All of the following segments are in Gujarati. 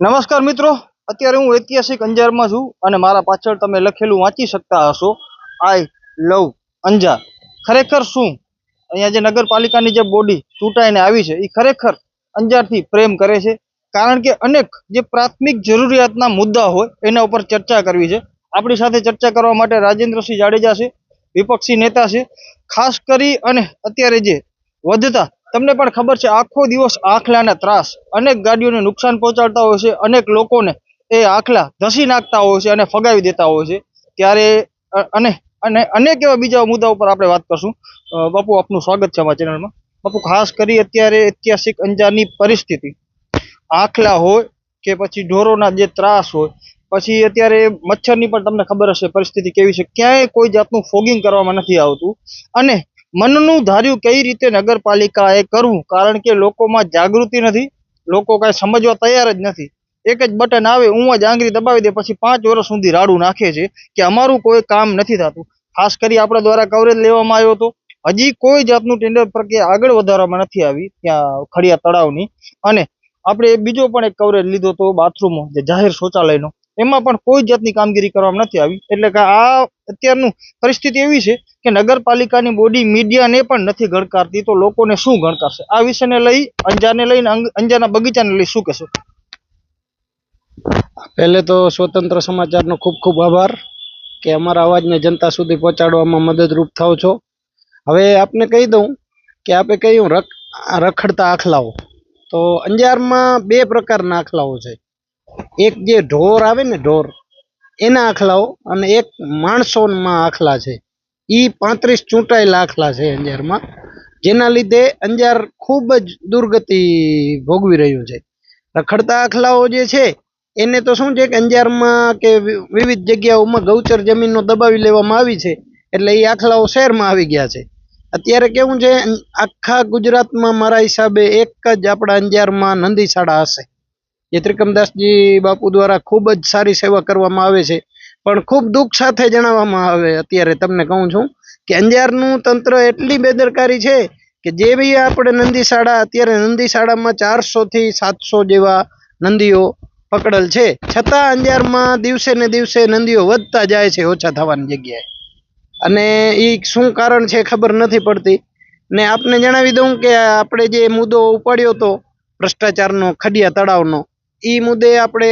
નમસ્કાર મિત્રો. અત્યારે હું ઐતિહાસિક અંજારમાં છું અને મારા પાછળ તમે લખેલું વાંચી શકતા હશો. I love Anjar. ખરેખર શું? અહીંયા જે નગરપાલિકાની જે બોડી ચૂંટાઈને આવી છે એ ખરેખર અંજારથી પ્રેમ કરે છે. કારણ કે અનેક જે પ્રાથમિક જરૂરિયાતના મુદ્દા હોય, એના ઉપર ચર્ચા કરવી છે. આપણી સાથે ચર્ચા કરવા માટે રાજેન્દ્રસિંહ જાડેજા છે, વિપક્ષી નેતા છે. ખાસ કરી અને અત્યારે જે વધતા તમને પણ ખબર છે, આખો દિવસ આખલાના ત્રાસ. અનેક ગાડીઓને નુકસાન પહોંચાડતા હોય છે, અનેક લોકોને એ આખલા ધસી નાખતા હોય છે અને ફગાવી દેતા હોય છે. ત્યારે અને અને અનેક એવા બીજા મુદ્દા ઉપર આપણે વાત કરશું. બાપુ, આપનું સ્વાગત છે અમારા ચેનલમાં. બાપુ, ખાસ કરી અત્યારે ઐતિહાસિક અંજારની પરિસ્થિતિ. આખલા હોય કે પછી ઢોરોના જે ત્રાસ હોય, પછી અત્યારે મચ્છરની પણ તમને ખબર હશે પરિસ્થિતિ કેવી છે. ક્યાંય કોઈ જાતનું ફોગિંગ કરવામાં નથી આવતું. અને મનનું ધાર્યું કઈ રીતે નગરપાલિકાએ કરવું? કારણ કે લોકોમાં જાગૃતિ નથી, લોકો કાંઈ સમજવા તૈયાર જ નથી. એક જ બટન આવે હું જ આંગળી દબાવી દે, પછી પાંચ વર્ષ સુધી રાડું નાખે છે કે અમારું કોઈ કામ નથી થતું. ખાસ કરી આપણા દ્વારા કવરેજ લેવામાં આવ્યો હતો. હજી કોઈ જાતનું ટેન્ડર પ્રક્રિયા આગળ વધારવામાં નથી આવી, ત્યાં ખડિયા તળાવની. અને આપણે બીજો પણ એક કવરેજ લીધો હતો બાથરૂમો જે જાહેર શૌચાલયનો. એમાં પણ કોઈ જાતની કામગીરી કરવામાં નથી આવી. એટલે કે આ અત્યારનું પરિસ્થિતિ એવી છે કે નગરપાલિકાની બોડી મીડિયાને પણ નથી ગણકારતી, તો લોકોને શું ગણકારશે? આ વિષયને લઈ, અંજારને લઈને અંજારના બગીચાને લઈ શું કહેશો? પહેલે તો સ્વતંત્ર સમાચારનો ખૂબ ખૂબ આભાર કે અમારા અવાજને જનતા સુધી પહોંચાડવામાં મદદરૂપ થાવ છો. હવે આપને કહી દઉં કે આપે કહ્યું રખ, રખડતા આખલાઓ. તો અંજારમાં બે પ્રકારના આખલાઓ છે. એક જે ઢોર આવે ને ઢોર, એના આખલાઓ અને એક માણસોમાં આખલા છે. એ પાંત્રીસ ચૂંટાયેલા આખલા છે અંજારમાં, જેના લીધે અંજાર ખૂબ જ દુર્ગતિ ભોગવી રહ્યું છે. રખડતા આખલાઓ જે છે, એને તો શું છે કે અંજારમાં કે વિવિધ જગ્યાઓમાં ગૌચર જમીનો દબાવી લેવામાં આવી છે, એટલે એ આખલાઓ શહેરમાં આવી ગયા છે. અત્યારે કેવું છે આખા ગુજરાતમાં મારા હિસાબે એક જ આપણા અંજારમાં નંદીશાળા હશે. જે ત્રિકમદાસજી બાપુ દ્વારા ખૂબ જ સારી સેવા કરવામાં આવે છે. પણ ખૂબ દુઃખ સાથે જણાવવામાં આવે અત્યારે તમને કહું છું કે અંજારનું તંત્ર એટલી બેદરકારી છે કે જે બી આપણે નંદીશાળા અત્યારે નંદીશાળામાં ચારસોથી સાતસો જેવા નંદીઓ પકડેલ છે. છતાં અંજારમાં દિવસે ને દિવસે નંદીઓ વધતા જાય છે ઓછા થવાની જગ્યાએ. અને એ શું કારણ છે ખબર નથી પડતી. ને આપને જણાવી દઉં કે આપણે જે મુદ્દો ઉપાડ્યો હતો ભ્રષ્ટાચારનો, ખડિયા તળાવનો એ મુદ્દે આપણે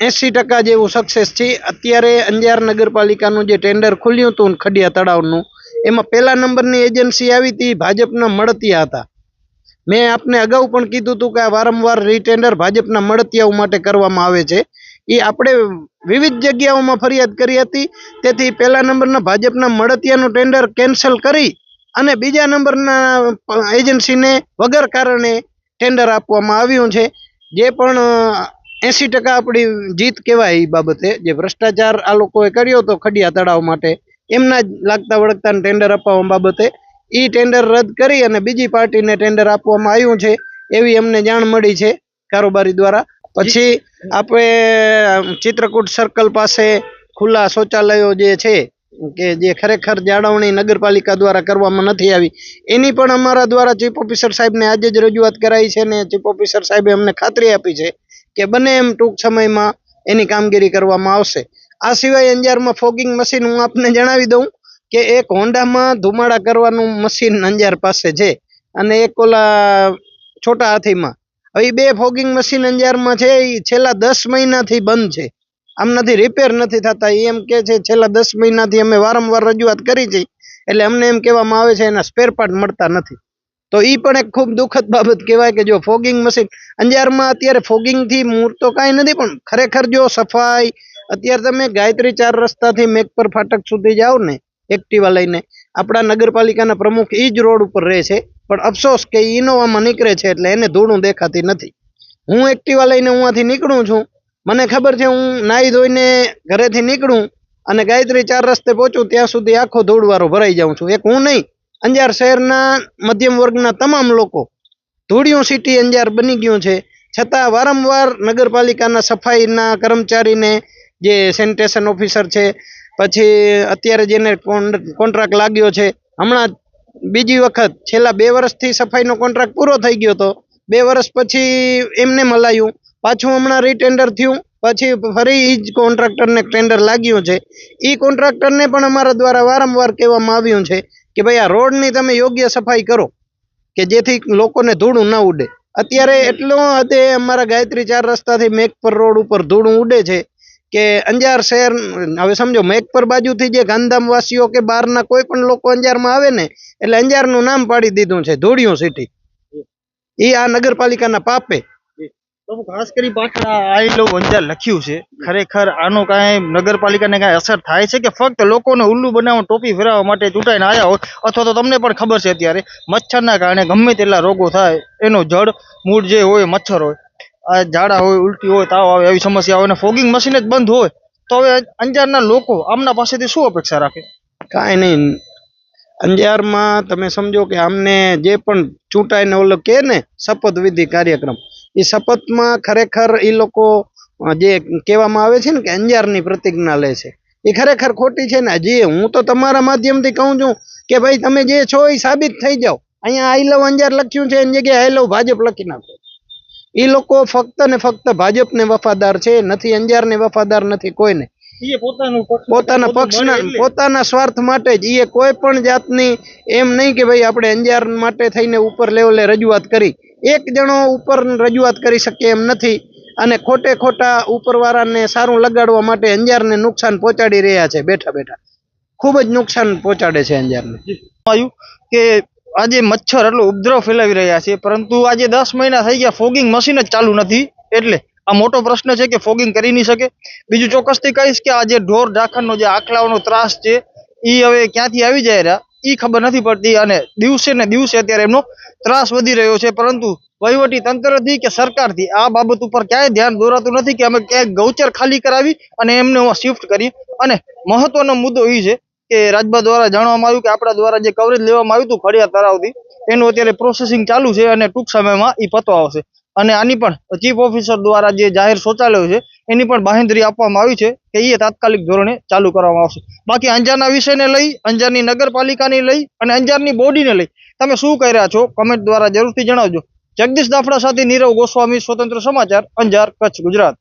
એંસી ટકા જેવું સક્સેસ છે. અત્યારે અંજાર નગરપાલિકાનું જે ટેન્ડર ખુલ્યું હતું ખડિયા તળાવનું, એમાં પહેલા નંબરની એજન્સી આવી હતી, ભાજપના મળતિયા હતા. મેં આપને અગાઉ પણ કીધું હતું કે આ વારંવાર રીટેન્ડર ભાજપના મળતિયાઓ માટે કરવામાં આવે છે. એ આપણે વિવિધ જગ્યાઓમાં ફરિયાદ કરી હતી. તેથી પહેલા નંબરના ભાજપના મળતિયાનું ટેન્ડર કેન્સલ કરી અને બીજા નંબરના એજન્સીને વગર કારણે ટેન્ડર આપવામાં આવ્યું છે. જે પણ એંસી ટકા આપણી જીત કહેવાય એ બાબતે જે ભ્રષ્ટાચાર આ લોકોએ કર્યો હતો ખડિયા તળાવ માટે એમના જ લાગતા વળગતા ટેન્ડર અપાવવા બાબતે એ ટેન્ડર રદ કરી અને બીજી પાર્ટીને ટેન્ડર આપવામાં આવ્યું છે એવી અમને જાણ મળી છે કારોબારી દ્વારા. પછી આપણે ચિત્રકૂટ સર્કલ પાસે ખુલ્લા શૌચાલયો જે છે કે જે ખરેખર જાળવણી નગરપાલિકા દ્વારા કરવામાં નથી આવી, એની પણ અમારા દ્વારા ચીફ ઓફિસર સાહેબને આજે જ રજૂઆત કરાઈ છે ને ચીફ ઓફિસર સાહેબે અમને ખાતરી આપી છે કે બને એમ ટૂંક સમયમાં એની કામગીરી કરવામાં આવશે. આ સિવાય અંજારમાં ફોગિંગ મશીન હું આપને જણાવી દઉં કે એક હોન્ડામાં ધુમાડા કરવાનું મશીન અંજાર પાસે છે અને એક ઓલા છોટા હાથીમાં. હવે બે ફોગિંગ મશીન અંજારમાં છે એ છેલ્લા દસ મહિનાથી બંધ છે. આમનાથી રિપેર નથી થતા. એ એમ કે છે, છેલ્લા દસ મહિનાથી અમે વારંવાર રજૂઆત કરી છે. એટલે અમને એમ કહેવામાં આવે છે, એના સ્પેર પાર્ટ મળતા નથી. તો એ પણ એક ખૂબ દુઃખદ બાબત કહેવાય કે જો ફોગિંગ મશીન અંજારમાં અત્યારે ફોગિંગથી મૂળ તો કાંઈ નથી, પણ ખરેખર જો સફાઈ, અત્યારે તમે ગાયત્રી ચાર રસ્તાથી મેઘપર ફાટક સુધી જાઓ ને, એક્ટિવા લઈને, આપણા નગરપાલિકાના પ્રમુખ એ જ રોડ ઉપર રહે છે. પણ અફસોસ કે ઇનોવામાં નીકળે છે, એટલે એને ધૂળું દેખાતી નથી. હું એક્ટિવા લઈને હુંથી નીકળું છું મને ખબર છે, હું નાહી ધોઈને ઘરેથી નીકળું અને ગાયત્રી ચાર રસ્તે પહોંચું, ત્યાં સુધી આખો ધૂળવારો ભરાઈ જાઉં છું. એક હું નહીં, અંજાર શહેરના મધ્યમ વર્ગના તમામ લોકો. ધૂળિયું સિટી અંજાર બની ગયું છે. છતાં વારંવાર નગરપાલિકાના સફાઈના કર્મચારીને જે સેનિટેશન ઓફિસર છે, પછી અત્યારે જેને કોન્ટ્રાક્ટ લાગ્યો છે, હમણાં બીજી વખત, છેલ્લા બે વર્ષથી સફાઈનો કોન્ટ્રાક્ટ પૂરો થઈ ગયો હતો. બે વર્ષ પછી એમને મલાયું. પાછું હમણાં રીટેન્ડર થયું. પછી ફરી એ જ કોન્ટ્રાક્ટરને ટેન્ડર લાગ્યું છે. એ કોન્ટ્રાક્ટરને પણ અમારા દ્વારા વારંવાર કહેવામાં આવ્યું છે કે ભાઈ આ રોડની તમે યોગ્ય સફાઈ કરો, કે જેથી લોકોને ધૂળું ન ઉડે. અત્યારે એટલો હદે અમારા ગાયત્રી ચાર રસ્તાથી મેઘપર રોડ ઉપર ધૂળું ઉડે છે કે અંજાર શહેર, હવે સમજો, મેઘપર બાજુથી જે ગાંધામવાસીઓ કે બહારના કોઈ પણ લોકો અંજારમાં આવે ને, એટલે અંજારનું નામ પાડી દીધું છે, ધૂળિયું સિટી એ આ નગરપાલિકાના પાપે ખાસ કરી પાછળ આઈ લવ અંજાર લખ્યું છે. ખરેખર આનો કાંઈ નગરપાલિકાને કાંઈ અસર થાય છે કે ફક્ત લોકોને ઉલ્લુ બનાવવા ટોપી ફેરવવા માટે ચૂંટાઈને આવ્યા હોય? અથવા તો તમને પણ ખબર છે અત્યારે, મચ્છરના કારણે ગમે તેટલા રોગો થાય, એનો જડ મૂળ જે હોય મચ્છર હોય. આ ઝાડા હોય, ઉલટી હોય, તાવ આવે, એવી સમસ્યા હોય અને ફોગિંગ મશીન જ બંધ હોય, તો હવે અંજારના લોકો આમના પાસેથી શું અપેક્ષા રાખે? કાંઈ નહીં. અંજારમાં તમે સમજો કે આમને જે પણ ચૂંટાઈને ઓલો કે ને, શપથવિધિ કાર્યક્રમ એ શપથમાં ખરેખર એ લોકો જે કહેવામાં આવે છે ને કે અંજારની પ્રતિજ્ઞા લે છે. એ ખરેખર ખોટી છે ને? હજી હું તો તમારા માધ્યમથી કહું છું કે ભાઈ તમે જે છો એ સાબિત થઈ જાઓ. અહીંયા આઈ લવ અંજાર લખ્યું છે એની જગ્યાએ આઈ લવ ભાજપ લખી નાખો. એ લોકો ફક્ત ને ફક્ત ભાજપને વફાદાર છે નથી અંજારને વફાદાર નથી કોઈને. પોતાના પક્ષના પોતાના સ્વાર્થ માટે જ એ કોઈ પણ જાતની એમ નહીં કે ભાઈ આપણે અંજાર માટે થઈને ઉપર લેવલે રજૂઆત કરી. એક જણો ઉપર રજૂઆત કરી શકે એમ નથી અને ખોટે ખોટા ઉપરવાળાને સારું લગાડવા માટે અંજારને નુકસાન પહોંચાડી રહ્યા છે બેઠા બેઠા. ખૂબ જ નુકસાન પહોંચાડે છે અંજારને. આવ્યું કે આજે મચ્છર એટલો ઉપદ્રવ ફેલાવી રહ્યા છે પરંતુ આજે દસ મહિના થઈ ગયા ફોગિંગ મશીન જ ચાલુ નથી. એટલે આ મોટો પ્રશ્ન છે કે ફોગિંગ કરી નહીં શકે. બીજું ચોક્કસથી કહીશ કે આ જે ઢોર ઢાંખણનો જે આખલાઓનો ત્રાસ છે એ હવે ક્યાંથી આવી જાય રહ્યા એ ખબર નથી પડતી અને દિવસે ને દિવસે અત્યારે એમનો ત્રાસ વધી રહ્યો છે. પરંતુ વહીવટી તંત્રથી કે સરકારથી આ બાબત ઉપર ક્યાંય ધ્યાન દોરાતું નથી કે અમે ક્યાંક ગૌચર ખાલી કરાવી અને એમને શિફ્ટ કરી. અને મહત્વનો મુદ્દો એ છે કે રાજભા દ્વારા જાણવામાં આવ્યું કે આપણા દ્વારા જે કવરેજ લેવામાં આવ્યું હતું ખડિયા તળાવથી, એનું અત્યારે પ્રોસેસિંગ ચાલુ છે અને ટૂંક સમયમાં એ પતવા આવશે. અને આની પણ ચીફ ઓફિસર દ્વારા જે જાહેર શૌચાલયો છે એની પણ બાહેંધરી આપવામાં આવી છે કે એ તાત્કાલિક ધોરણે ચાલુ કરવામાં આવશે. બાકી અંજારના વિષયને લઈ, અંજારની નગરપાલિકાની લઈ અને અંજારની બોડીને લઈ તમે શું કહી રહ્યા છો? કમેન્ટ દ્વારા જરૂરથી જણાવજો. જગદીશ દાફડા સાથે નીરવ ગોસ્વામી, સ્વતંત્ર સમાચાર, અંજાર, કચ્છ, ગુજરાત.